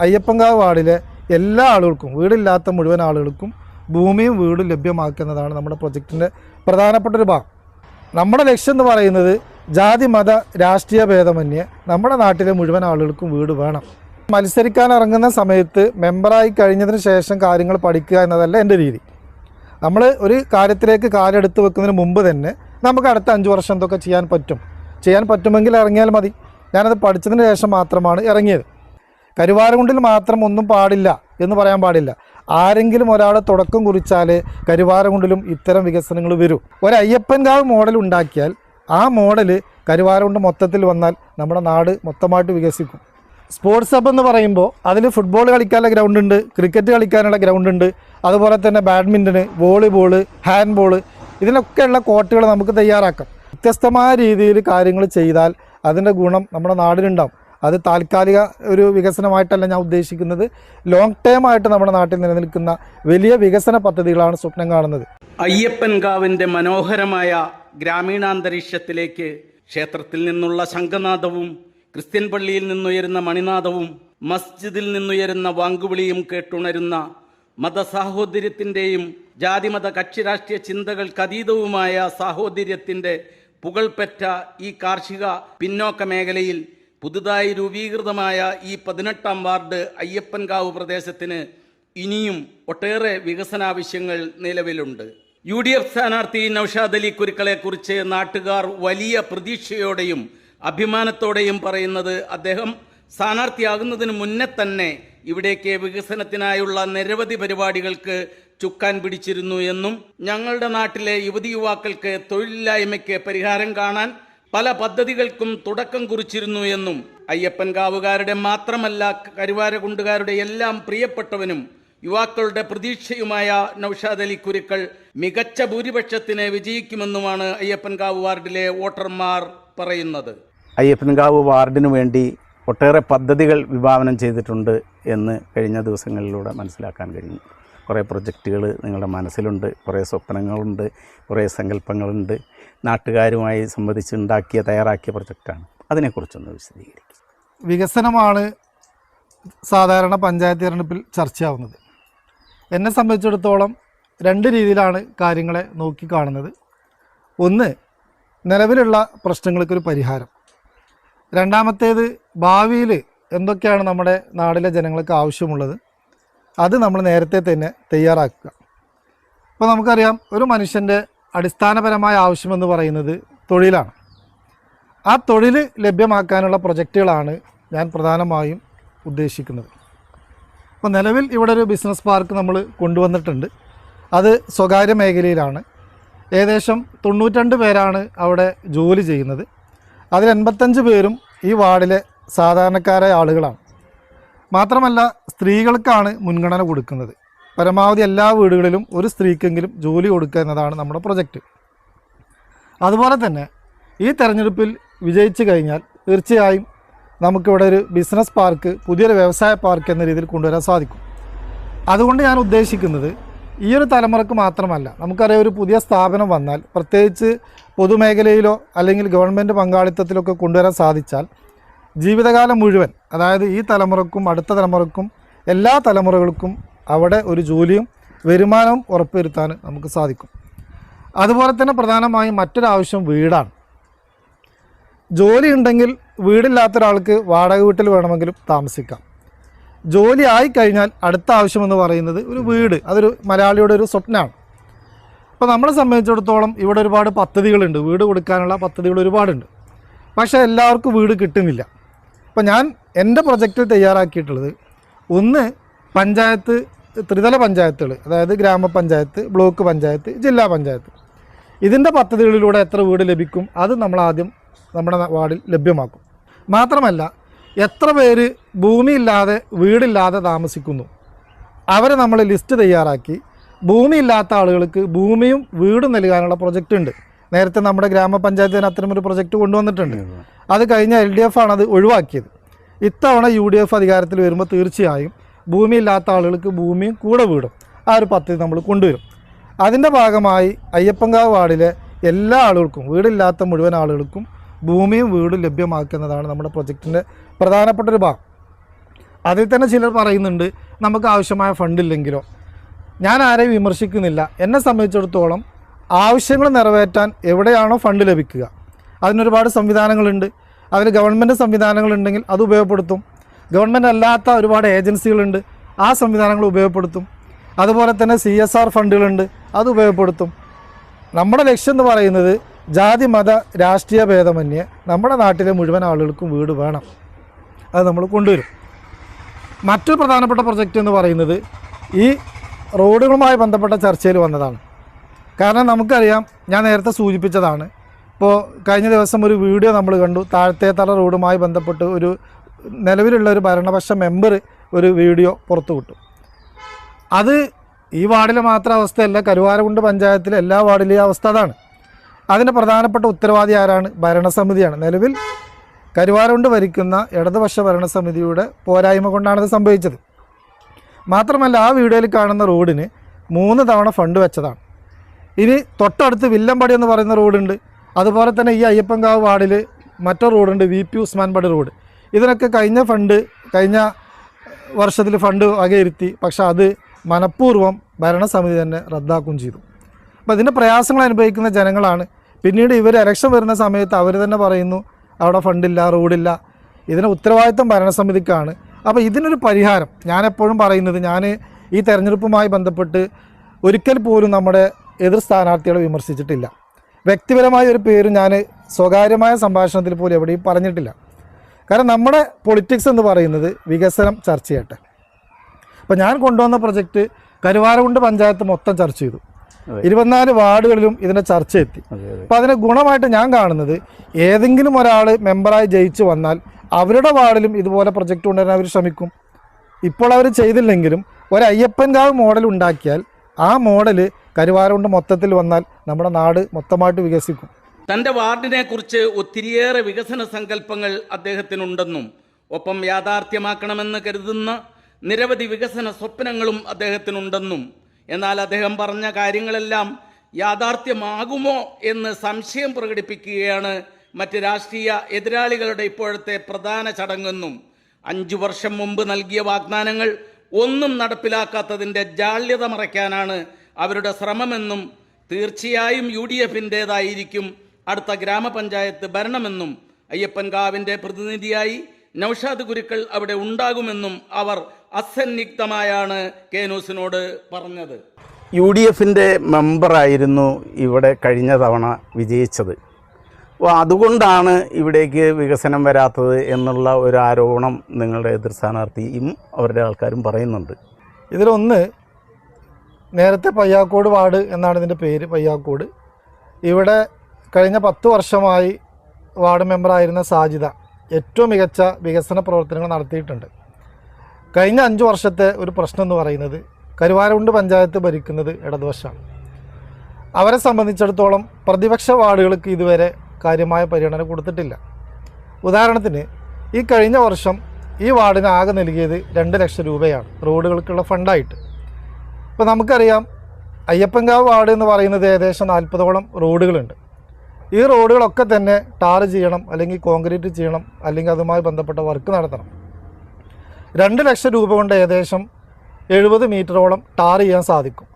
അയ്യപ്പങ്കാവ് വാർഡിലെ എല്ലാ ആളുകൾക്കും വീടില്ലാത്ത മുഴുവൻ ആളുകൾക്കും ഭൂമിയും വീടും ലഭ്യമാക്കുന്നതാണ് നമ്മുടെ പ്രൊജക്റ്റിന്റെ പ്രധാനപ്പെട്ട ഒരു ഭാഗം. നമ്മുടെ ലക്ഷ്യം എന്ന് പറയുന്നത് ജാതി മത രാഷ്ട്രീയ ഭേദമന്യേ നമ്മുടെ നാട്ടിലെ മുഴുവൻ ആളുകൾക്കും വീട് വേണം. മത്സരിക്കാൻ ഇറങ്ങുന്ന സമയത്ത് മെമ്പറായി കഴിഞ്ഞതിന് ശേഷം കാര്യങ്ങൾ പഠിക്കുക എന്നതല്ല എന്റെ രീതി. നമ്മൾ ഒരു കാര്യത്തിലേക്ക് കാലെടുത്ത് വെക്കുന്നതിന് മുമ്പ് തന്നെ നമുക്ക് അടുത്ത അഞ്ച് വർഷം എന്തൊക്കെ ചെയ്യാൻ പറ്റും? ചെയ്യാൻ പറ്റുമെങ്കിൽ ഇറങ്ങിയാൽ മതി. ഞാനത് പഠിച്ചതിന് ശേഷം മാത്രമാണ് ഇറങ്ങിയത്. കരുവാരകുണ്ടിൽ മാത്രം ഒന്നും പാടില്ല എന്ന് പറയാൻ പാടില്ല. ആരെങ്കിലും ഒരാളെ തുടക്കം കുറിച്ചാൽ കരുവാരകുണ്ടിലും ഇത്തരം വികസനങ്ങൾ വരും. ഒരു അയ്യപ്പൻകാവ് മോഡൽ ഉണ്ടാക്കിയാൽ ആ മോഡൽ കരുവാരകുണ്ട് മൊത്തത്തിൽ വന്നാൽ നമ്മുടെ നാട് മൊത്തമായിട്ട് വികസിക്കും. സ്പോർട്സ് ഹബ് എന്ന് പറയുമ്പോൾ അതിൽ ഫുട്ബോൾ കളിക്കാനുള്ള ഗ്രൗണ്ട് ഉണ്ട് ക്രിക്കറ്റ് കളിക്കാനുള്ള ഗ്രൗണ്ട് ഉണ്ട് അതുപോലെ തന്നെ ബാഡ്മിന്റൺ വോളിബോൾ ഹാൻഡ് ഇതിനൊക്കെയുള്ള കോർട്ടുകൾ നമുക്ക് തയ്യാറാക്കാം. വ്യത്യസ്തമായ രീതിയിൽ കാര്യങ്ങൾ ചെയ്താൽ അതിന്റെ ഗുണം നമ്മുടെ നാടിനുണ്ടാവും. അത് താൽക്കാലിക ഒരു വികസനമായിട്ടല്ല ഞാൻ ഉദ്ദേശിക്കുന്നത്. ലോങ് ടേം ആയിട്ട് നമ്മുടെ നാട്ടിൽ നിലനിൽക്കുന്ന വലിയ വികസന പദ്ധതികളാണ് സ്വപ്നം കാണുന്നത്. അയ്യപ്പൻകാവിന്റെ മനോഹരമായ ഗ്രാമീണാന്തരീക്ഷത്തിലേക്ക് ക്ഷേത്രത്തിൽ നിന്നുള്ള ശംഖനാഥവും ക്രിസ്ത്യൻ പള്ളിയിൽ നിന്നുയരുന്ന മണിനാഥവും മസ്ജിദിൽ നിന്നുയരുന്ന വാങ്കുവിളിയും കേട്ടുണരുന്ന മതസാഹോദര്യത്തിന്റെയും ജാതിമത കക്ഷി രാഷ്ട്രീയ ചിന്തകൾക്ക് അതീതവുമായ സാഹോദര്യത്തിന്റെ പുകൾപെറ്റ ഈ കാർഷിക പിന്നോക്ക മേഖലയിൽ പുതുതായി രൂപീകൃതമായ ഈ പതിനെട്ടാം വാർഡ് അയ്യപ്പൻകാവ് പ്രദേശത്തിന് ഇനിയും ഒട്ടേറെ വികസനാവശ്യങ്ങൾ നിലവിലുണ്ട്. യു ഡി എഫ് സ്ഥാനാർത്ഥി നൌഷാദ് അലി കുരുക്കളെക്കുറിച്ച് നാട്ടുകാർ വലിയ പ്രതീക്ഷയോടെയും അഭിമാനത്തോടെയും പറയുന്നത് അദ്ദേഹം സ്ഥാനാർത്ഥിയാകുന്നതിന് മുന്നേ തന്നെ ഇവിടേക്ക് വികസനത്തിനായുള്ള നിരവധി പരിപാടികൾക്ക് ചുക്കാൻ പിടിച്ചിരുന്നു എന്നും ഞങ്ങളുടെ നാട്ടിലെ യുവതി യുവാക്കൾക്ക് തൊഴിലില്ലായ്മയ്ക്ക് പരിഹാരം കാണാൻ പല പദ്ധതികൾക്കും തുടക്കം കുറിച്ചിരുന്നു എന്നും അയ്യപ്പൻകാവുകാരുടെ മാത്രമല്ല കരുവാരകുണ്ടുകാരുടെ എല്ലാം പ്രിയപ്പെട്ടവനും യുവാക്കളുടെ പ്രതീക്ഷയുമായ നൌഷാദ് അലി കുരുക്കൾ മികച്ച ഭൂരിപക്ഷത്തിന് വിജയിക്കുമെന്നുമാണ് അയ്യപ്പൻകാവ് വാർഡിലെ വോട്ടർമാർ പറയുന്നത്. അയ്യപ്പൻകാവ് വാർഡിനു വേണ്ടി ഒട്ടേറെ പദ്ധതികൾ വിഭാവനം ചെയ്തിട്ടുണ്ട് എന്ന് കഴിഞ്ഞ ദിവസങ്ങളിലൂടെ മനസ്സിലാക്കാൻ കഴിഞ്ഞു. കുറേ പ്രൊജക്റ്റുകൾ നിങ്ങളുടെ മനസ്സിലുണ്ട് കുറേ സ്വപ്നങ്ങളുണ്ട് കുറേ സങ്കല്പങ്ങളുണ്ട്. നാട്ടുകാരുമായി സംബന്ധിച്ച് ഉണ്ടാക്കിയ തയ്യാറാക്കിയ പ്രൊജക്റ്റാണ്. അതിനെക്കുറിച്ചൊന്ന് വിശദീകരിക്കും. വികസനമാണ് സാധാരണ പഞ്ചായത്ത് തിരഞ്ഞെടുപ്പിൽ ചർച്ചയാവുന്നത്. എന്നെ സംബന്ധിച്ചിടത്തോളം രണ്ട് രീതിയിലാണ് കാര്യങ്ങളെ നോക്കിക്കാണുന്നത് ഒന്ന് നിലവിലുള്ള പ്രശ്നങ്ങൾക്കൊരു പരിഹാരം. രണ്ടാമത്തേത് ഭാവിയിൽ എന്തൊക്കെയാണ് നമ്മുടെ നാടിലെ ജനങ്ങൾക്ക് ആവശ്യമുള്ളത് അത് നമ്മൾ നേരത്തെ തന്നെ തയ്യാറാക്കുക. ഇപ്പോൾ നമുക്കറിയാം ഒരു മനുഷ്യന്റെ അടിസ്ഥാനപരമായ ആവശ്യമെന്ന് പറയുന്നത് തൊഴിലാണ്. ആ തൊഴിൽ ലഭ്യമാക്കാനുള്ള പ്രൊജക്റ്റുകളാണ് ഞാൻ പ്രധാനമായും ഉദ്ദേശിക്കുന്നത്. അപ്പോൾ നിലവിൽ ഇവിടെ ഒരു ബിസിനസ് പാർക്ക് നമ്മൾ കൊണ്ടുവന്നിട്ടുണ്ട്. അത് സ്വകാര്യ മേഖലയിലാണ്. ഏകദേശം തൊണ്ണൂറ്റണ്ട് പേരാണ് അവിടെ ജോലി ചെയ്യുന്നത്. അതിൽ എൺപത്തഞ്ച് പേരും ഈ വാർഡിലെ സാധാരണക്കാരായ ആളുകളാണ്. മാത്രമല്ല സ്ത്രീകൾക്കാണ് മുൻഗണന കൊടുക്കുന്നത്. പരമാവധി എല്ലാ വീടുകളിലും ഒരു സ്ത്രീക്കെങ്കിലും ജോലി കൊടുക്കുക എന്നതാണ് നമ്മുടെ പ്രൊജക്റ്റ്. അതുപോലെ തന്നെ ഈ തെരഞ്ഞെടുപ്പിൽ വിജയിച്ചു കഴിഞ്ഞാൽ തീർച്ചയായും നമുക്കിവിടെ ഒരു ബിസിനസ് പാർക്ക് പുതിയൊരു വ്യവസായ പാർക്ക് എന്ന രീതിയിൽ കൊണ്ടുവരാൻ സാധിക്കും. അതുകൊണ്ട് ഞാൻ ഉദ്ദേശിക്കുന്നത് ഈ ഒരു തലമുറയ്ക്ക് മാത്രമല്ല നമുക്കറിയാം ഒരു പുതിയ സ്ഥാപനം വന്നാൽ പ്രത്യേകിച്ച് പൊതുമേഖലയിലോ അല്ലെങ്കിൽ ഗവൺമെന്റ് പങ്കാളിത്തത്തിലൊക്കെ കൊണ്ടുവരാൻ സാധിച്ചാൽ ജീവിതകാലം മുഴുവൻ അതായത് ഈ തലമുറക്കും അടുത്ത തലമുറക്കും എല്ലാ തലമുറകൾക്കും അവിടെ ഒരു ജോലിയും വരുമാനവും ഉറപ്പുവരുത്താൻ നമുക്ക് സാധിക്കും. അതുപോലെ തന്നെ പ്രധാനമായും മറ്റൊരാവശ്യം വീടാണ്. ജോലി ഉണ്ടെങ്കിൽ വീടില്ലാത്ത ഒരാൾക്ക് വാടക വീട്ടിൽ വേണമെങ്കിലും താമസിക്കാം. ജോലി ആയിക്കഴിഞ്ഞാൽ അടുത്ത ആവശ്യമെന്ന് പറയുന്നത് ഒരു വീട്. അതൊരു മലയാളിയുടെ ഒരു സ്വപ്നമാണ്. അപ്പോൾ നമ്മളെ സംബന്ധിച്ചിടത്തോളം ഇവിടെ ഒരുപാട് പദ്ധതികളുണ്ട്. വീട് കൊടുക്കാനുള്ള പദ്ധതികൾ ഒരുപാടുണ്ട്. പക്ഷേ എല്ലാവർക്കും വീട് കിട്ടുന്നില്ല. അപ്പോൾ ഞാൻ എന്റെ പ്രൊജക്റ്റ് തയ്യാറാക്കിയിട്ടുള്ളത് ഒന്ന് പഞ്ചായത്ത് ത്രിതല പഞ്ചായത്തുകൾ അതായത് ഗ്രാമപഞ്ചായത്ത് ബ്ലോക്ക് പഞ്ചായത്ത് ജില്ലാ പഞ്ചായത്ത്. ഇതിന്റെ പദ്ധതികളിലൂടെ എത്ര വീട് ലഭിക്കും അത് നമ്മൾ ആദ്യം നമ്മുടെ വാർഡിൽ ലഭ്യമാക്കും. മാത്രമല്ല എത്ര പേര് ഭൂമിയില്ലാതെ വീടില്ലാതെ താമസിക്കുന്നു അവരെ നമ്മൾ ലിസ്റ്റ് തയ്യാറാക്കി. ഭൂമിയില്ലാത്ത ആളുകൾക്ക് ഭൂമിയും വീടും നൽകാനുള്ള പ്രൊജക്റ്റ് ഉണ്ട്. നേരത്തെ നമ്മുടെ ഗ്രാമപഞ്ചായത്തിന് അത്തരമൊരു പ്രൊജക്റ്റ് കൊണ്ടുവന്നിട്ടുണ്ട്. അത് കഴിഞ്ഞ എൽ ഡി എഫ് ആണ് അത് ഒഴിവാക്കിയത്. ഇത്തവണ യു ഡി എഫ് അധികാരത്തിൽ വരുമ്പോൾ തീർച്ചയായും ഭൂമിയില്ലാത്ത ആളുകൾക്ക് ഭൂമിയും കൂടെ വീടും. ആ ഒരു പദ്ധതി നമ്മൾ കൊണ്ടുവരും. അതിന്റെ ഭാഗമായി അയ്യപ്പങ്കാവ് വാർഡിലെ എല്ലാ ആളുകൾക്കും വീടില്ലാത്ത മുഴുവൻ ആളുകൾക്കും ഭൂമിയും വീടും ലഭ്യമാക്കുന്നതാണ് നമ്മുടെ പ്രൊജക്റ്റിന്റെ പ്രധാനപ്പെട്ട ഒരു ഭാഗം. അതിൽ തന്നെ ചിലർ പറയുന്നുണ്ട് നമുക്ക് ആവശ്യമായ ഫണ്ടില്ലെങ്കിലോ ഞാൻ ആരെയും വിമർശിക്കുന്നില്ല. എന്നെ സംബന്ധിച്ചിടത്തോളം ആവശ്യങ്ങൾ നിറവേറ്റാൻ എവിടെയാണോ ഫണ്ട് ലഭിക്കുക. അതിനൊരുപാട് സംവിധാനങ്ങളുണ്ട്. അതിൽ ഗവൺമെന്റ് സംവിധാനങ്ങളുണ്ടെങ്കിൽ അത് ഉപയോഗപ്പെടുത്തും. ഗവൺമെന്റ് അല്ലാത്ത ഒരുപാട് ഏജൻസികളുണ്ട്. ആ സംവിധാനങ്ങൾ ഉപയോഗപ്പെടുത്തും. അതുപോലെ തന്നെ സി എസ് ആർ ഫണ്ടുകളുണ്ട്. അത് ഉപയോഗപ്പെടുത്തും. നമ്മുടെ ലക്ഷ്യം എന്ന് പറയുന്നത് ജാതി മത രാഷ്ട്രീയ ഭേദമന്യേ നമ്മുടെ നാട്ടിലെ മുഴുവൻ ആളുകൾക്കും വീട് വേണം. അത് നമ്മൾ കൊണ്ടുവരും. മറ്റൊരു പ്രധാനപ്പെട്ട പ്രൊജക്റ്റ് എന്ന് പറയുന്നത് ഈ റോഡുകളുമായി ബന്ധപ്പെട്ട ചർച്ചയിൽ വന്നതാണ്. കാരണം നമുക്കറിയാം ഞാൻ നേരത്തെ സൂചിപ്പിച്ചതാണ്. ഇപ്പോൾ കഴിഞ്ഞ ദിവസം ഒരു വീഡിയോ നമ്മൾ കണ്ടു. താഴത്തേത്തറ റോഡുമായി ബന്ധപ്പെട്ട് ഒരു നിലവിലുള്ള ഒരു ഭരണപക്ഷ മെമ്പർ ഒരു വീഡിയോ പുറത്തു വിട്ടു. അത് ഈ വാർഡിലെ മാത്രം അവസ്ഥയല്ല കരുവാരകുണ്ട് പഞ്ചായത്തിലെ എല്ലാ വാർഡിലെയും അവസ്ഥ അതാണ്. അതിന് പ്രധാനപ്പെട്ട ഉത്തരവാദി ആരാണ്? ഭരണസമിതിയാണ്. നിലവിൽ കരുവാരകുണ്ട് ഭരിക്കുന്ന ഇടതുപക്ഷ ഭരണസമിതിയുടെ പോരായ്മ കൊണ്ടാണിത് സംഭവിച്ചത്. മാത്രമല്ല ആ വീഡിയോയിൽ കാണുന്ന റോഡിന് മൂന്ന് തവണ ഫണ്ട് വെച്ചതാണ്. ഇനി തൊട്ടടുത്ത് വില്ലമ്പടി എന്ന് പറയുന്ന റോഡുണ്ട്. അതുപോലെ തന്നെ ഈ അയ്യപ്പൻകാവ് വാർഡിൽ മറ്റൊരു റോഡുണ്ട് വി പി ഉസ്മാൻപടി റോഡ്. ഇതിനൊക്കെ കഴിഞ്ഞ ഫണ്ട് കഴിഞ്ഞ വർഷത്തിൽ ഫണ്ട് വകയിരുത്തി. പക്ഷെ അത് മനഃപൂർവം ഭരണസമിതി തന്നെ റദ്ദാക്കുകയും ചെയ്തു. അപ്പോൾ ഇതിന്റെ പ്രയാസങ്ങൾ അനുഭവിക്കുന്ന ജനങ്ങളാണ്. പിന്നീട് ഇവർ ഇലക്ഷൻ വരുന്ന സമയത്ത് അവർ തന്നെ പറയുന്നു അവിടെ ഫണ്ടില്ല റോഡില്ല ഇതിന് ഉത്തരവാദിത്തം ഭരണസമിതിക്കാണ്. അപ്പോൾ ഇതിനൊരു പരിഹാരം. ഞാൻ എപ്പോഴും പറയുന്നത് ഞാൻ ഈ തെരഞ്ഞെടുപ്പുമായി ബന്ധപ്പെട്ട് ഒരിക്കൽ പോലും നമ്മുടെ എതിർ സ്ഥാനാർത്ഥികളെ വിമർശിച്ചിട്ടില്ല. വ്യക്തിപരമായ ഒരു പേര് ഞാൻ സ്വകാര്യമായ സംഭാഷണത്തിൽ പോലും എവിടെയും പറഞ്ഞിട്ടില്ല. കാരണം നമ്മുടെ പൊളിറ്റിക്സ് എന്ന് പറയുന്നത് വികസനം ചർച്ച ചെയ്യട്ടെ. അപ്പോൾ ഞാൻ കൊണ്ടുവന്ന പ്രൊജക്റ്റ് കരുവാരകുണ്ട് പഞ്ചായത്ത് മൊത്തം ചർച്ച ചെയ്തു. ഇരുപത്തിനാല് വാർഡുകളിലും ഇതിന്റെ ചർച്ച എത്തി. അപ്പോൾ അതിന് ഗുണമായിട്ട് ഞാൻ കാണുന്നത് ഏതെങ്കിലും ഒരാൾ മെമ്പറായി ജയിച്ചു വന്നാൽ അവരുടെ വാർഡിലും ഇതുപോലെ പ്രൊജക്റ്റ് കൊണ്ടുവരാൻ അവർ ശ്രമിക്കും. ഇപ്പോൾ അവർ ചെയ്തില്ലെങ്കിലും ഒരു അയ്യപ്പൻകാവ് മോഡൽ ഉണ്ടാക്കിയാൽ ആ മോഡൽ കരുവാരകുണ്ട് മൊത്തത്തിൽ വന്നാൽ നമ്മുടെ നാട് മൊത്തമായിട്ട് വികസിക്കും. തന്റെ വാർഡിനെ കുറിച്ച് ഒത്തിരിയേറെ വികസന സങ്കല്പങ്ങൾ അദ്ദേഹത്തിനുണ്ടെന്നും ഒപ്പം യാഥാർത്ഥ്യമാക്കണമെന്ന് കരുതുന്ന നിരവധി വികസന സ്വപ്നങ്ങളും അദ്ദേഹത്തിനുണ്ടെന്നും എന്നാൽ അദ്ദേഹം പറഞ്ഞ കാര്യങ്ങളെല്ലാം യാഥാർത്ഥ്യമാകുമോ എന്ന് സംശയം പ്രകടിപ്പിക്കുകയാണ് മറ്റ് രാഷ്ട്രീയ എതിരാളികളുടെ ഇപ്പോഴത്തെ പ്രധാന ചടങ്ങെന്നും അഞ്ചു വർഷം മുമ്പ് നൽകിയ വാഗ്ദാനങ്ങൾ ഒന്നും നടപ്പിലാക്കാത്തതിന്റെ ജാള്യത മറയ്ക്കാനാണ് അവരുടെ ശ്രമമെന്നും തീർച്ചയായും യു ഡി എഫിന്റേതായിരിക്കും അടുത്ത ഗ്രാമപഞ്ചായത്ത് ഭരണമെന്നും അയ്യപ്പൻകാവിന്റെ പ്രതിനിധിയായി നൌഷാദ് ഗുരുക്കൾ അവിടെ ഉണ്ടാകുമെന്നും അവർ അസന്നിഗ്ധമായാണ് കെ ന്യൂസിനോട് പറഞ്ഞത്. യു ഡി എഫിന്റെ മെമ്പറായിരുന്നു ഇവിടെ കഴിഞ്ഞ തവണ വിജയിച്ചത്. അപ്പോൾ അതുകൊണ്ടാണ് ഇവിടേക്ക് വികസനം വരാത്തത് എന്നുള്ള ഒരു ആരോപണം നിങ്ങളുടെ എതിർ സ്ഥാനാർത്ഥിയും അവരുടെ ആൾക്കാരും പറയുന്നുണ്ട്. ഇതിലൊന്ന് നേരത്തെ പയ്യാക്കോട് വാർഡ് എന്നാണ് ഇതിന്റെ പേര് പയ്യാക്കോട്. ഇവിടെ കഴിഞ്ഞ പത്ത് വർഷമായി വാർഡ് മെമ്പറായിരുന്ന സാജിത ഏറ്റവും മികച്ച വികസന പ്രവർത്തനങ്ങൾ നടത്തിയിട്ടുണ്ട്. കഴിഞ്ഞ അഞ്ച് വർഷത്തെ ഒരു പ്രശ്നം എന്ന് പറയുന്നത് കരുവാരകുണ്ട് പഞ്ചായത്ത് ഭരിക്കുന്നത് ഇടതുവശമാണ്. അവരെ സംബന്ധിച്ചിടത്തോളം പ്രതിപക്ഷ വാർഡുകൾക്ക് ഇതുവരെ കാര്യമായ പരിഗണന കൊടുത്തിട്ടില്ല. ഉദാഹരണത്തിന് ഈ കഴിഞ്ഞ വർഷം ഈ വാർഡിന് ആകെ നൽകിയത് രണ്ട് ലക്ഷം രൂപയാണ് റോഡുകൾക്കുള്ള ഫണ്ടായിട്ട്. ഇപ്പോൾ നമുക്കറിയാം അയ്യപ്പൻകാവ് വാർഡ് എന്ന് പറയുന്നത് ഏകദേശം നാൽപ്പതോളം റോഡുകളുണ്ട്. ഈ റോഡുകളൊക്കെ തന്നെ ടാർ ചെയ്യണം അല്ലെങ്കിൽ കോൺക്രീറ്റ് ചെയ്യണം അല്ലെങ്കിൽ അതുമായി ബന്ധപ്പെട്ട വർക്ക് നടത്തണം. രണ്ട് ലക്ഷം രൂപ കൊണ്ട് ഏകദേശം എഴുപത് മീറ്ററോളം ടാർ ചെയ്യാൻ സാധിക്കും.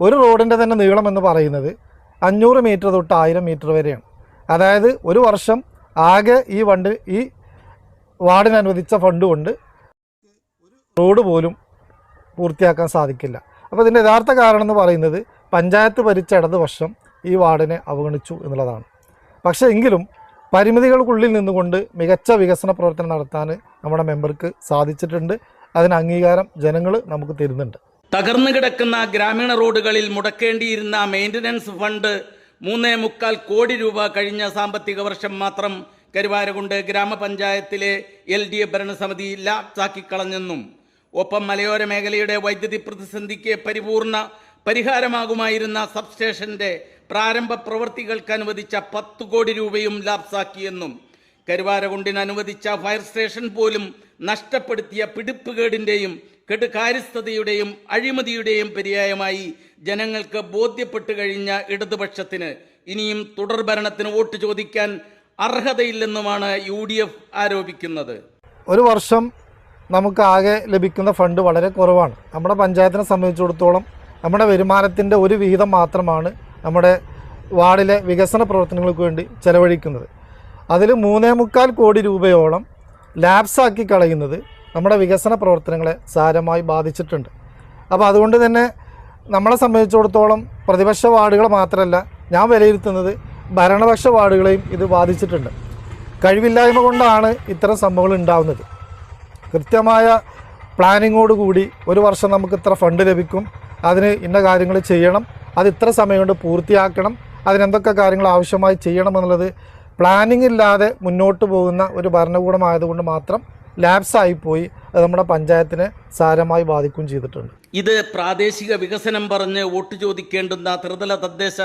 ഒരു റോഡിന്റെ തന്നെ നീളം എന്ന് പറയുന്നത് അഞ്ഞൂറ് മീറ്റർ തൊട്ട് ആയിരം മീറ്റർ വരെയാണ്. അതായത് ഒരു വർഷം ആകെ ഈ വണ്ട് ഈ വാർഡിന് അനുവദിച്ച ഫണ്ട് കൊണ്ട് റോഡ് പോലും പൂർത്തിയാക്കാൻ സാധിക്കില്ല. അപ്പോൾ ഇതിന്റെ യഥാർത്ഥ കാരണം എന്ന് പറയുന്നത് പഞ്ചായത്ത് ഭരിച്ച ഇടതുപക്ഷം ഈ വാർഡിനെ അവഗണിച്ചു എന്നുള്ളതാണ്. പക്ഷേ എങ്കിലും പരിമിതികൾക്കുള്ളിൽ നിന്നുകൊണ്ട് മികച്ച വികസന പ്രവർത്തനം നടത്താൻ നമ്മുടെ മെമ്പർക്ക് സാധിച്ചിട്ടുണ്ട്. അതിന് അംഗീകാരം ജനങ്ങൾ നമുക്ക് തരുന്നുണ്ട്. തകർന്നു കിടക്കുന്ന ഗ്രാമീണ റോഡുകളിൽ മുടക്കേണ്ടിയിരുന്ന മെയിന്റനൻസ് ഫണ്ട് മൂന്നേ മുക്കാൽ കോടി രൂപ കഴിഞ്ഞ സാമ്പത്തിക വർഷം മാത്രം കരുവാരകുണ്ട് ഗ്രാമപഞ്ചായത്തിലെ എൽ ഡി എഫ് ഭരണസമിതി ലാപ്സാക്കിക്കളഞ്ഞെന്നും ഒപ്പം മലയോര മേഖലയുടെ വൈദ്യുതി പ്രതിസന്ധിക്ക് പരിപൂർണ പരിഹാരമാകുമായിരുന്ന സബ്സ്റ്റേഷന്റെ പ്രാരംഭ പ്രവൃത്തികൾക്ക് അനുവദിച്ച പത്ത് കോടി രൂപയും ലാപ്സാക്കിയെന്നും കരുവാരകുണ്ടിന് അനുവദിച്ച ഫയർ സ്റ്റേഷൻ പോലും നഷ്ടപ്പെടുത്തിയ പിടിപ്പുകേടിന്റെയും കെടുകാര്യസ്ഥതയുടെയും അഴിമതിയുടെയും പര്യായമായി ജനങ്ങൾക്ക് ബോധ്യപ്പെട്ടു കഴിഞ്ഞ ഇടതുപക്ഷത്തിന് ഇനിയും തുടർ ഭരണത്തിന് വോട്ട് ചോദിക്കാൻ അർഹതയില്ലെന്നുമാണ് യു ഡി എഫ് ആരോപിക്കുന്നത്. ഒരു വർഷം നമുക്ക് ആകെ ലഭിക്കുന്ന ഫണ്ട് വളരെ കുറവാണ്. നമ്മുടെ പഞ്ചായത്തിനെ സംബന്ധിച്ചിടത്തോളം നമ്മുടെ വരുമാനത്തിന്റെ ഒരു വിഹിതം മാത്രമാണ് നമ്മുടെ വാർഡിലെ വികസന പ്രവർത്തനങ്ങൾക്ക് വേണ്ടി ചെലവഴിക്കുന്നത്. അതിൽ മൂന്നേ മുക്കാൽ കോടി രൂപയോളം ലാപ്സാക്കി കളയുന്നത് നമ്മുടെ വികസന പ്രവർത്തനങ്ങളെ സാരമായി ബാധിച്ചിട്ടുണ്ട്. അപ്പോൾ അതുകൊണ്ട് തന്നെ നമ്മളെ സംബന്ധിച്ചിടത്തോളം പ്രതിപക്ഷ വാർഡുകൾ മാത്രമല്ല ഞാൻ വിലയിരുത്തുന്നത് ഭരണപക്ഷ വാർഡുകളെയും ഇത് ബാധിച്ചിട്ടുണ്ട്. കഴിവില്ലായ്മ കൊണ്ടാണ് ഇത്തരം സംഭവങ്ങൾ ഉണ്ടാവുന്നത്. കൃത്യമായ പ്ലാനിങ്ങോട് കൂടി ഒരു വർഷം നമുക്ക് ഇത്ര ഫണ്ട് ലഭിക്കും. അതിന് ഇന്ന കാര്യങ്ങൾ ചെയ്യണം. അത് ഇത്ര സമയം കൊണ്ട് പൂർത്തിയാക്കണം. അതിനെന്തൊക്കെ കാര്യങ്ങൾ ആവശ്യമായി ചെയ്യണം എന്നുള്ളത് പ്ലാനിങ് ഇല്ലാതെ മുന്നോട്ട് പോകുന്ന ഒരു ഭരണകൂടമായതുകൊണ്ട് മാത്രം ലാപ്സായിപ്പോയി അത് നമ്മുടെ പഞ്ചായത്തിനെ സാരമായി ബാധിക്കുകയും ചെയ്തിട്ടുണ്ട്. ഇത് പ്രാദേശിക വികസനം പറഞ്ഞ് വോട്ട് ചോദിക്കേണ്ടുന്ന ത്രിതല തദ്ദേശ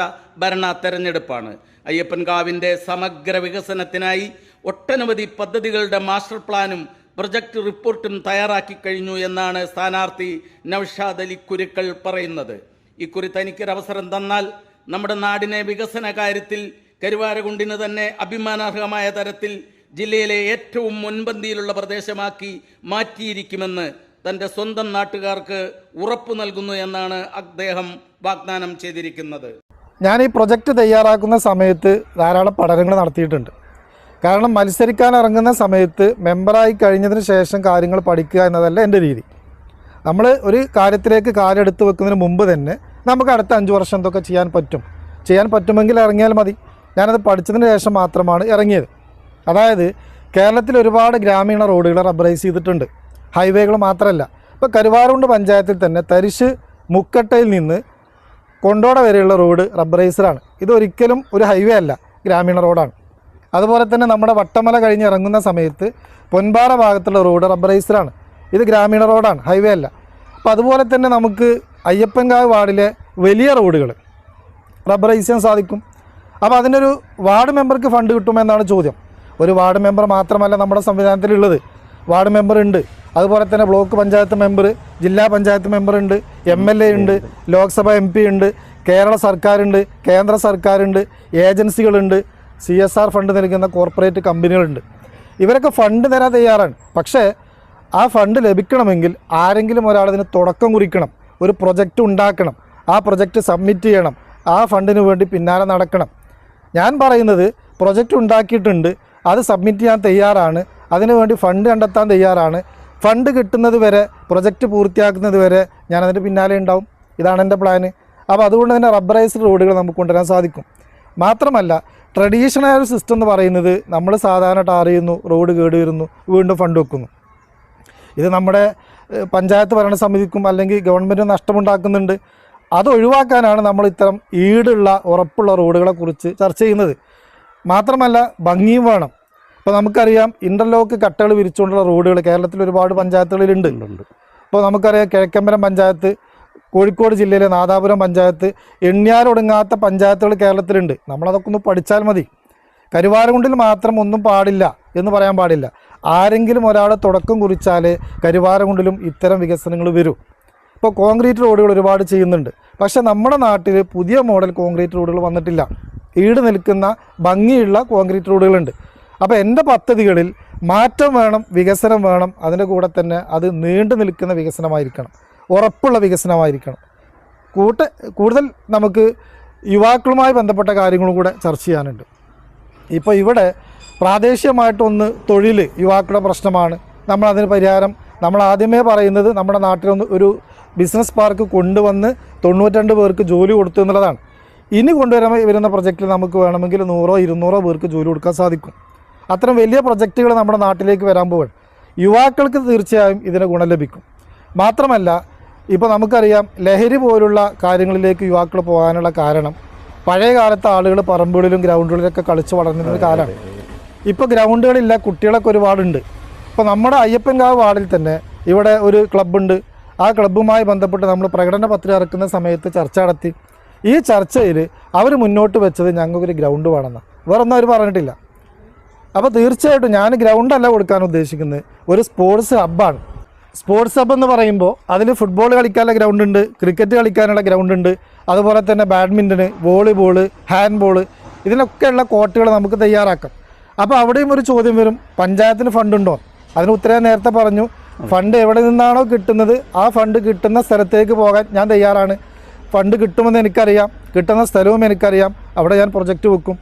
ഭരണ തെരഞ്ഞെടുപ്പാണ്. അയ്യപ്പൻകാവിന്റെ സമഗ്ര വികസനത്തിനായി ഒട്ടനവധി പദ്ധതികളുടെ മാസ്റ്റർ പ്ലാനും പ്രൊജക്ട് റിപ്പോർട്ടും തയ്യാറാക്കി കഴിഞ്ഞു എന്നാണ് സ്ഥാനാർത്ഥി നൌഷാദ് അലി കുരുക്കൾ പറയുന്നത്. ഇക്കുറി തനിക്കൊരവസരം തന്നാൽ നമ്മുടെ നാടിനെ വികസന കാര്യത്തിൽ കരുവാരകുണ്ടിന് തന്നെ അഭിമാനാർഹമായ തരത്തിൽ ജില്ലയിലെ ഏറ്റവും മുൻപന്തിയിലുള്ള പ്രദേശമാക്കി മാറ്റിയിരിക്കുമെന്ന് തന്റെ സ്വന്തം നാട്ടുകാർക്ക് ഉറപ്പു നൽകുന്നു എന്നാണ് അദ്ദേഹം വാഗ്ദാനം ചെയ്തിരിക്കുന്നത്. ഞാൻ ഈ പ്രൊജക്റ്റ് തയ്യാറാക്കുന്ന സമയത്ത് ധാരാളം പഠനങ്ങൾ നടത്തിയിട്ടുണ്ട്. കാരണം മത്സരിക്കാൻ ഇറങ്ങുന്ന സമയത്ത് മെമ്പറായി കഴിഞ്ഞതിന് ശേഷം കാര്യങ്ങൾ പഠിക്കുക എന്നതല്ല എന്റെ രീതി. നമ്മൾ ഒരു കാര്യത്തിലേക്ക് കാലെടുത്ത് വെക്കുന്നതിന് മുമ്പ് തന്നെ നമുക്ക് അടുത്ത അഞ്ച് വർഷം എന്തൊക്കെ ചെയ്യാൻ പറ്റും? ചെയ്യാൻ പറ്റുമെങ്കിൽ ഇറങ്ങിയാൽ മതി. ഞാനത് പഠിച്ചതിന് ശേഷം മാത്രമാണ് ഇറങ്ങിയത്. അതായത് കേരളത്തിൽ ഒരുപാട് ഗ്രാമീണ റോഡുകൾ റബ്ബറൈസ് ചെയ്തിട്ടുണ്ട്. ഹൈവേകൾ മാത്രമല്ല. ഇപ്പോൾ കരുവാറുണ്ട് പഞ്ചായത്തിൽ തന്നെ തരിശ് മുക്കട്ടയിൽ നിന്ന് കൊണ്ടോട വരെയുള്ള റോഡ് റബ്ബറൈസറാണ്. ഇതൊരിക്കലും ഒരു ഹൈവേ അല്ല ഗ്രാമീണ റോഡാണ്. അതുപോലെ തന്നെ നമ്മുടെ വട്ടമല കഴിഞ്ഞ് ഇറങ്ങുന്ന സമയത്ത് പൊൻപാറ ഭാഗത്തുള്ള റോഡ് റബ്ബറൈസറാണ്. ഇത് ഗ്രാമീണ റോഡാണ് ഹൈവേ അല്ല. അപ്പോൾ അതുപോലെ തന്നെ നമുക്ക് അയ്യപ്പൻകാവ് വാർഡിലെ വലിയ റോഡുകൾ റബ്ബറൈസ് ചെയ്യാൻ സാധിക്കും. അപ്പോൾ അതിനൊരു വാർഡ് മെമ്പർക്ക് ഫണ്ട് കിട്ടുമെന്നാണ് ചോദ്യം. ഒരു വാർഡ് മെമ്പർ മാത്രമല്ല നമ്മുടെ സംവിധാനത്തിലുള്ളത്. വാർഡ് മെമ്പർ ഉണ്ട്. അതുപോലെ തന്നെ ബ്ലോക്ക് പഞ്ചായത്ത് മെമ്പർ ജില്ലാ പഞ്ചായത്ത് മെമ്പർ ഉണ്ട് എം എൽ എ ഉണ്ട് ലോക്സഭ എം പി ഉണ്ട് കേരള സർക്കാരുണ്ട് കേന്ദ്ര സർക്കാരുണ്ട് ഏജൻസികളുണ്ട് സി എസ് ആർ ഫണ്ട് നൽകുന്ന കോർപ്പറേറ്റ് കമ്പനികളുണ്ട്. ഇവരൊക്കെ ഫണ്ട് തരാൻ തയ്യാറാണ്. പക്ഷേ ആ ഫണ്ട് ലഭിക്കണമെങ്കിൽ ആരെങ്കിലും ഒരാൾ ഇതിന് തുടക്കം കുറിക്കണം. ഒരു പ്രൊജക്റ്റ് ഉണ്ടാക്കണം. ആ പ്രൊജക്റ്റ് സബ്മിറ്റ് ചെയ്യണം. ആ ഫണ്ടിന് വേണ്ടി പിന്നാലെ നടക്കണം. ഞാൻ പറയുന്നത് പ്രൊജക്റ്റ് ഉണ്ടാക്കിയിട്ടുണ്ട്. അത് സബ്മിറ്റ് ചെയ്യാൻ തയ്യാറാണ്. അതിനുവേണ്ടി ഫണ്ട് കണ്ടെത്താൻ തയ്യാറാണ്. ഫണ്ട് കിട്ടുന്നത് വരെ പ്രൊജക്റ്റ് പൂർത്തിയാക്കുന്നത് വരെ ഞാൻ അതിന്റെ പിന്നാലെ ഉണ്ടാവും. ഇതാണ് എന്റെ പ്ലാന് അപ്പോൾ അതുകൊണ്ട് തന്നെ റബ്ബറൈസ്ഡ് റോഡുകൾ നമുക്ക് കൊണ്ടുവരാൻ സാധിക്കും. മാത്രമല്ല ട്രഡീഷണൽ സിസ്റ്റം എന്ന് പറയുന്നത് നമ്മൾ സാധാരണ ടാർ ചെയ്യുന്നു റോഡ് കേട് വരുന്നു വീണ്ടും ഫണ്ട് വെക്കുന്നു. ഇത് നമ്മുടെ പഞ്ചായത്ത് ഭരണസമിതിക്കും അല്ലെങ്കിൽ ഗവൺമെന്റ് നഷ്ടമുണ്ടാക്കുന്നുണ്ട്. അത് ഒഴിവാക്കാനാണ് നമ്മൾ ഇത്തരം ഈടുള്ള ഉറപ്പുള്ള റോഡുകളെ കുറിച്ച് ചർച്ച ചെയ്യുന്നത്. മാത്രമല്ല ഭംഗിയും വേണം. ഇപ്പോൾ നമുക്കറിയാം ഇന്റർലോക്ക് കട്ടകൾ വിരിച്ചുകൊണ്ടുള്ള റോഡുകൾ കേരളത്തിൽ ഒരുപാട് പഞ്ചായത്തുകളിലുണ്ട്. ഇപ്പോൾ നമുക്കറിയാം കിഴക്കമ്പലം പഞ്ചായത്ത് കോഴിക്കോട് ജില്ലയിലെ നാദാപുരം പഞ്ചായത്ത് എണ്ണിയാരൊടുങ്ങാത്ത പഞ്ചായത്തുകൾ കേരളത്തിലുണ്ട്. നമ്മളതൊക്കെ ഒന്ന് പഠിച്ചാൽ മതി. കരുവാരകുണ്ടിൽ മാത്രം ഒന്നും പാടില്ല. എന്ന് പറയാൻ പാടില്ല. ആരെങ്കിലും ഒരാൾ തുടക്കം കുറിച്ചാലേ കരുവാരകുണ്ടിലും ഇത്തരം വികസനങ്ങൾ വരും. ഇപ്പോൾ കോൺക്രീറ്റ് റോഡുകൾ ഒരുപാട് ചെയ്യുന്നുണ്ട്. പക്ഷേ നമ്മുടെ നാട്ടിൽ പുതിയ മോഡൽ കോൺക്രീറ്റ് റോഡുകൾ വന്നിട്ടില്ല. ഈട് നിൽക്കുന്ന ഭംഗിയുള്ള കോൺക്രീറ്റ് റോഡുകളുണ്ട്. അപ്പോൾ എന്റെ പദ്ധതികളിൽ മാറ്റം വേണം വികസനം വേണം അതിന്റെ കൂടെ തന്നെ അത് നീണ്ടു നിൽക്കുന്ന വികസനമായിരിക്കണം ഉറപ്പുള്ള വികസനമായിരിക്കണം. കൂട്ട കൂടുതൽ നമുക്ക് യുവാക്കളുമായി ബന്ധപ്പെട്ട കാര്യങ്ങളും കൂടെ ചർച്ച ചെയ്യാനുണ്ട്. ഇപ്പോൾ ഇവിടെ പ്രാദേശികമായിട്ടൊന്ന് തൊഴിൽ യുവാക്കളുടെ പ്രശ്നമാണ്. നമ്മൾ അതിന് പരിഹാരം നമ്മൾ ആദ്യമേ പറയുന്നത് നമ്മുടെ നാട്ടിലൊന്ന് ഒരു ബിസിനസ് പാർക്ക് കൊണ്ടുവന്ന് തൊണ്ണൂറ്റരണ്ട് പേർക്ക് ജോലി കൊടുത്തു എന്നുള്ളതാണ്. ഇനി കൊണ്ടുവരാൻ വരുന്ന പ്രൊജക്റ്റിൽ നമുക്ക് വേണമെങ്കിൽ നൂറോ ഇരുന്നൂറോ പേർക്ക് ജോലി കൊടുക്കാൻ സാധിക്കും. അത്തരം വലിയ പ്രൊജക്റ്റുകൾ നമ്മുടെ നാട്ടിലേക്ക് വരാൻ പോവുകയാണ്. യുവാക്കൾക്ക് തീർച്ചയായും ഇതിന് ഗുണം ലഭിക്കും. മാത്രമല്ല ഇപ്പോൾ നമുക്കറിയാം ലഹരി പോലുള്ള കാര്യങ്ങളിലേക്ക് യുവാക്കൾ പോകാനുള്ള കാരണം പഴയ കാലത്ത് ആളുകൾ പറമ്പുകളിലും ഗ്രൗണ്ടുകളിലൊക്കെ കളിച്ച് വളർന്നിരുന്ന കാലമാണ്. ഇപ്പോൾ ഗ്രൗണ്ടുകളില്ല കുട്ടികളൊക്കെ ഒരുപാടുണ്ട്. അപ്പോൾ നമ്മുടെ അയ്യപ്പൻകാവ് വാർഡിൽ തന്നെ ഇവിടെ ഒരു ക്ലബ്ബുണ്ട്. ആ ക്ലബ്ബുമായി ബന്ധപ്പെട്ട് നമ്മൾ പ്രകടന പത്രിക ഇറക്കുന്ന സമയത്ത് ചർച്ച നടത്തി. ഈ ചർച്ചയിൽ അവർ മുന്നോട്ട് വെച്ചത് ഞങ്ങൾക്കൊരു ഗ്രൗണ്ട് വേണമെന്നാണ് വേറൊന്നും അവർ പറഞ്ഞിട്ടില്ല. അപ്പോൾ തീർച്ചയായിട്ടും ഞാൻ ഗ്രൗണ്ടല്ല കൊടുക്കാൻ ഉദ്ദേശിക്കുന്നത് ഒരു സ്പോർട്സ് ഹബ്ബാണ്. സ്പോർട്സ് ഹബ്ബ് എന്ന് പറയുമ്പോൾ അതിൽ ഫുട്ബോൾ കളിക്കാനുള്ള ഗ്രൗണ്ട് ഉണ്ട് ക്രിക്കറ്റ് കളിക്കാനുള്ള ഗ്രൗണ്ട് ഉണ്ട് അതുപോലെ തന്നെ ബാഡ്മിന്റന് വോളിബോൾ ഹാൻഡ് ബോൾ ഇതിനൊക്കെയുള്ള കോർട്ടുകൾ നമുക്ക് തയ്യാറാക്കാം. അപ്പോൾ അവിടെയും ഒരു ചോദ്യം വരും. പഞ്ചായത്തിന് ഫണ്ടുണ്ടോ അതിന് ഉത്തരം നേരത്തെ പറഞ്ഞു. ഫണ്ട് എവിടെ നിന്നാണോ കിട്ടുന്നത്? ആ ഫണ്ട് കിട്ടുന്ന സ്ഥലത്തേക്ക് പോകാൻ ഞാൻ തയ്യാറാണ്. ഫണ്ട് കിട്ടുമെന്ന് എനിക്കറിയാം. കിട്ടുന്ന സ്ഥലവും എനിക്കറിയാം. അവിടെ ഞാൻ പ്രൊജക്റ്റ് വെക്കും.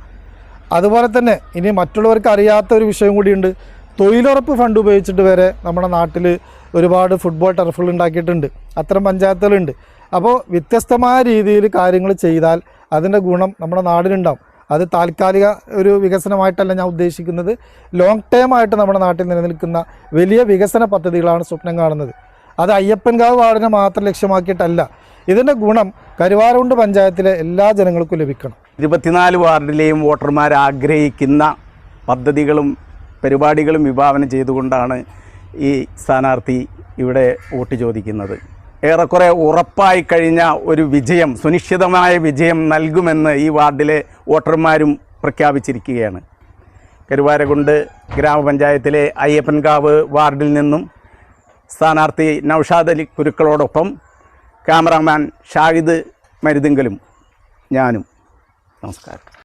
അതുപോലെ തന്നെ ഇനി മറ്റുള്ളവർക്ക് അറിയാത്ത ഒരു വിഷയം കൂടിയുണ്ട്. തൊഴിലുറപ്പ് ഫണ്ട് ഉപയോഗിച്ചിട്ട് വരെ നമ്മുടെ നാട്ടിൽ ഒരുപാട് ഫുട്ബോൾ ടർഫുകൾ ഉണ്ടാക്കിയിട്ടുണ്ട്. അത്തരം പഞ്ചായത്തുകളുണ്ട്. അപ്പോൾ വ്യത്യസ്തമായ രീതിയിൽ കാര്യങ്ങൾ ചെയ്താൽ അതിന്റെ ഗുണം നമ്മുടെ നാടിനുണ്ടാവും. അത് താൽക്കാലിക ഒരു വികസനമായിട്ടല്ല ഞാൻ ഉദ്ദേശിക്കുന്നത്. ലോങ് ടേം ആയിട്ട് നമ്മുടെ നാട്ടിൽ നിലനിൽക്കുന്ന വലിയ വികസന പദ്ധതികളാണ് സ്വപ്നം കാണുന്നത്. അത് അയ്യപ്പൻകാവ് വാർഡിനെ മാത്രം ലക്ഷ്യമാക്കിയിട്ടല്ല ഇതിന്റെ ഗുണം കരുവാരുണ്ട് പഞ്ചായത്തിലെ എല്ലാ ജനങ്ങൾക്കും ലഭിക്കണം. ഇരുപത്തിനാല് വാർഡിലെയും വോട്ടർമാർ ആഗ്രഹിക്കുന്ന പദ്ധതികളും പരിപാടികളും വിഭാവനം ചെയ്തുകൊണ്ടാണ് ഈ സ്ഥാനാർത്ഥി ഇവിടെ വോട്ട് ചോദിക്കുന്നത്. ഏറെക്കുറെ ഉറപ്പായി കഴിഞ്ഞ ഒരു വിജയം സുനിശ്ചിതമായ വിജയം നൽകുമെന്ന് ഈ വാർഡിലെ വോട്ടർമാരും പ്രഖ്യാപിച്ചിരിക്കുകയാണ്. കരുവാരകുണ്ട് ഗ്രാമപഞ്ചായത്തിലെ അയ്യപ്പൻകാവ് വാർഡിൽ നിന്നും സ്ഥാനാർത്ഥി നൌഷാദ് അലി കുരുക്കളോടൊപ്പം ക്യാമറാമാൻ ഷാഹിദ് മരുതിങ്കലും ഞാനും. നമസ്കാരം.